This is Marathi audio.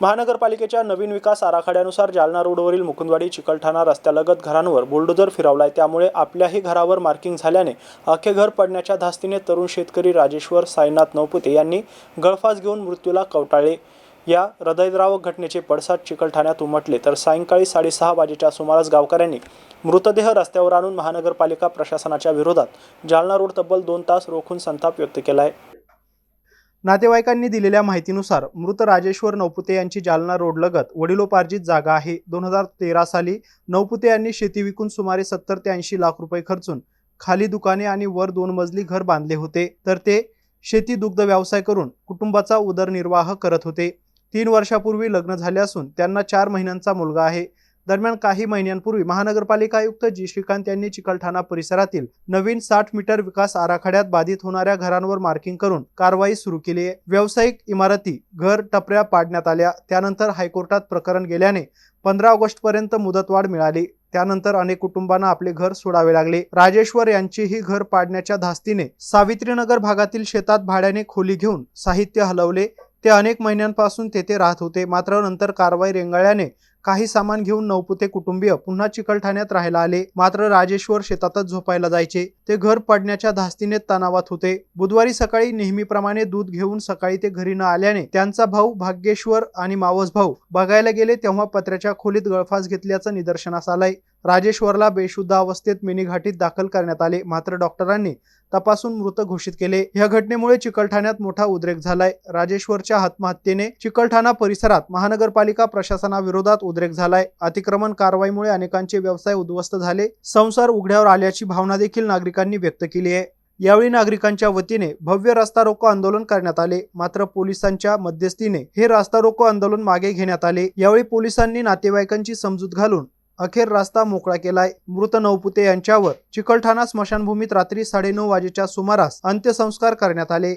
महानगरपालिकेच्या नवीन विकास आराखड्यानुसार जालना रोडवरील मुकुंदवाडी चिकलठाणा रस्त्यालगत घरांवर बुलडोजर फिरवलाय. त्यामुळे आपल्याही घरावर मार्किंग झाल्याने अख्खे घर पडण्याच्या धास्तीने तरुण शेतकरी राजेश्वर साईनाथ नवपुते यांनी गळफास घेऊन मृत्यूला कवटाळले या हृदयद्रावक घटनेचे पडसाद चिकलठाण्यात उमटले. तर सायंकाळी साडेसहा वाजेच्या सुमारास गावकऱ्यांनी मृतदेह रस्त्यावर आणून महानगरपालिका प्रशासनाच्या विरोधात जालना रोड तब्बल दोन तास रोखून संताप व्यक्त केला आहे नातेवाईकांनी दिलेल्या माहितीनुसार मृत राजेश्वर नवपुते यांची जालना रोडलगत वडिलोपार्जित जागा आहे. दोन हजार तेरा साली नवपुते यांनी शेती विकून सुमारे सत्तर ते ऐंशी लाख रुपये खर्चून खाली दुकाने आणि वर दोन मजली घर बांधले होते. तर ते शेती दुग्ध व्यवसाय करून कुटुंबाचा उदरनिर्वाह करत होते. तीन वर्षापूर्वी लग्न झाले असून त्यांना चार महिन्यांचा मुलगा आहे. दरम्यान काही महिन्यांपूर्वी महानगरपालिका आयुक्त जी. श्रीकांत यांनी चिकलठाणा परिसरातील नवीन साठ मीटर विकास आराखड्यात बाधित होणाऱ्या घरांवर मार्किंग करून कारवाई सुरू केली आहे. व्यावसायिक इमारती घर टपऱ्या पाडण्यात आल्या. त्यानंतर हायकोर्टात प्रकरण गेल्याने पंधरा ऑगस्ट पर्यंत मुदतवाढ मिळाली. त्यानंतर अनेक कुटुंबांना आपले घर सोडावे लागले. राजेश्वर यांचीही घर पाडण्याच्या धास्तीने सावित्रीनगर भागातील शेतात भाड्याने खोली घेऊन साहित्य हलवले. ते अनेक महिन्यांपासून तेथे राहत होते. मात्र नंतर कारवाई रेंगाळल्याने काही सामान घेऊन नवपुते कुटुंबीय पुन्हा चिकलठाण्यात राहायला आले. मात्र राजेश्वर शेतातच झोपायला जायचे. ते घर पडण्याच्या धास्तीने तणावात होते. बुधवारी सकाळी नेहमीप्रमाणे दूध घेऊन सकाळी ते घरी न आल्याने त्यांचा भाऊ भाग्येश्वर आणि मावस भाऊ बघायला गेले तेव्हा पत्र्याच्या खोलीत गळफास घेतल्याचं निदर्शनास आलंय. राजेश्वरला बेशुद्ध अवस्थेत मिनीघाटीत दाखल करण्यात आले. मात्र डॉक्टरांनी तपासून मृत घोषित केले. या घटनेमुळे चिकलठाण्यात मोठा उद्रेक झालाय. राजेश्वरच्या आत्महत्येने चिकलठाणा परिसरात महानगरपालिका प्रशासनाविरोधात उद्रेक झालाय. अतिक्रमण कारवाईमुळे अनेकांचे व्यवसाय उद्ध्वस्त झाले. संसार उघड्यावर आल्याची भावना देखील नागरिकांनी व्यक्त केली आहे. यावेळी नागरिकांच्या वतीने भव्य रस्ता रोको आंदोलन करण्यात आले. मात्र पोलिसांच्या मध्यस्थीने हे रास्ता रोको आंदोलन मागे घेण्यात आले. यावेळी पोलिसांनी नातेवाईकांची समजूत घालून अखेर रस्ता मोकळा केलाय. मृत नवपुते यांच्यावर चिकलठाणा स्मशानभूमीत रात्री साडेनऊ वाजेच्या सुमारास अंत्यसंस्कार करण्यात आले.